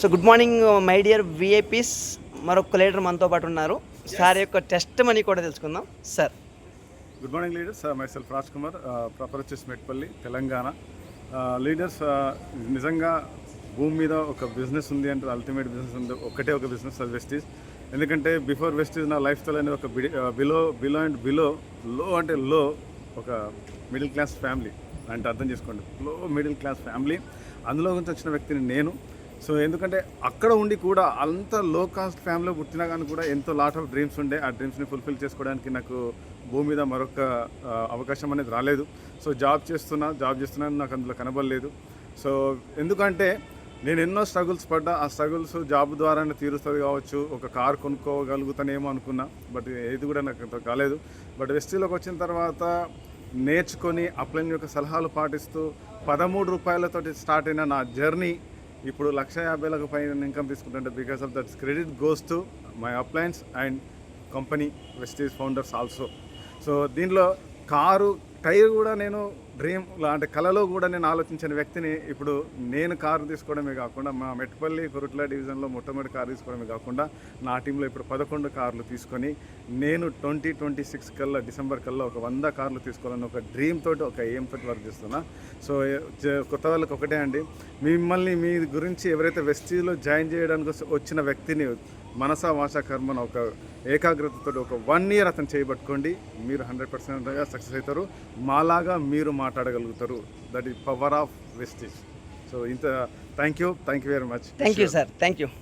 So good morning my dear VIPs మరొక leader మనతో పాటు ఉన్నారు. సార్ యొక్క టెస్ట్ మనీ కూడా తెలుసుకుందాం. Sir. Good morning leaders myself Raj Kumar proper వచ్చేసి మెట్పల్లి తెలంగాణ. లీడర్స్ నిజంగా భూమి మీద ఒక బిజినెస్ ఉంది అంటే అల్టిమేట్ బిజినెస్ ఉంది. ఒకటే ఒక బిజినెస్ అది వెస్టీజ్ ఎందుకంటే బిఫోర్ వెస్టీజ్ నా లైఫ్ స్టైల్ అనేది ఒక బిలో బిలో అండ్ బిలో లో అంటే లో ఒక మిడిల్ క్లాస్ ఫ్యామిలీ అంటే అర్థం చేసుకోండి. లో మిడిల్ క్లాస్ ఫ్యామిలీ అందులో నుంచి వచ్చిన వ్యక్తిని నేను. సో ఎందుకంటే అక్కడ ఉండి కూడా అంత లో కాస్ట్ ఫ్యామిలీలో పుట్టినా కానీ కూడా ఎంతో లాట్ ఆఫ్ డ్రీమ్స్ ఉండే. ఆ డ్రీమ్స్ని ఫుల్ఫిల్ చేసుకోవడానికి నాకు భూమి మీద మరొక అవకాశం అనేది రాలేదు. సో జాబ్ చేస్తున్నా జాబ్ చేస్తున్నా నాకు అందులో కనబడలేదు. సో ఎందుకంటే నేను ఎన్నో స్ట్రగుల్స్ పడ్డా. ఆ స్ట్రగుల్స్ జాబ్ ద్వారానే తీరుస్తుంది కావచ్చు. ఒక కార్ కొనుక్కోగలుగుతానేమో అనుకున్నా. బట్ ఏది కూడా నాకు అంత కాలేదు. బట్ వెస్టీలోకి వచ్చిన తర్వాత నేర్చుకొని అప్లైన్ యొక్క సలహాలు పాటిస్తూ పదమూడు రూపాయలతోటి స్టార్ట్ అయిన నా జర్నీ ఇప్పుడు లక్ష యాభైలకు పైన ఇన్కమ్ తీసుకుంటుంటే because of that's credit goes to my upline and company Vestige founders also so దీనిలో కారు టైర్ కూడా నేను డ్రీమ్ లాంటి కళలో కూడా నేను ఆలోచించిన వ్యక్తిని ఇప్పుడు నేను కారు తీసుకోవడమే కాకుండా మా మెట్పల్లి కొరుట్ల డివిజన్లో మొట్టమొదటి కారు తీసుకోవడమే కాకుండా నా టీంలో ఇప్పుడు పదకొండు కార్లు తీసుకొని నేను ట్వంటీ ట్వంటీ సిక్స్ కల్లా డిసెంబర్ కల్లా ఒక వంద కార్లు తీసుకోవాలని ఒక డ్రీమ్ తోటి ఒక ఎయిమ్ తోటి వర్క్ చేస్తున్నా. సో కొత్త వాళ్ళకి ఒకటే అండి. మిమ్మల్ని మీ గురించి ఎవరైతే వెస్టీజ్లో జాయిన్ చేయడానికి వచ్చిన వ్యక్తిని మనస వాచ కర్మను ఒక ఏకాగ్రతతో ఒక వన్ ఇయర్ అతను చేయబట్టుకోండి మీరు హండ్రెడ్ పర్సెంట్గా సక్సెస్ అవుతారు. మాలాగా మీరు మా మాట్లాడగలుగుతారు. దట్ ఈ పవర్ ఆఫ్ వెస్టీజ్ సో ఇంత thank you thank you very much thank you sir thank you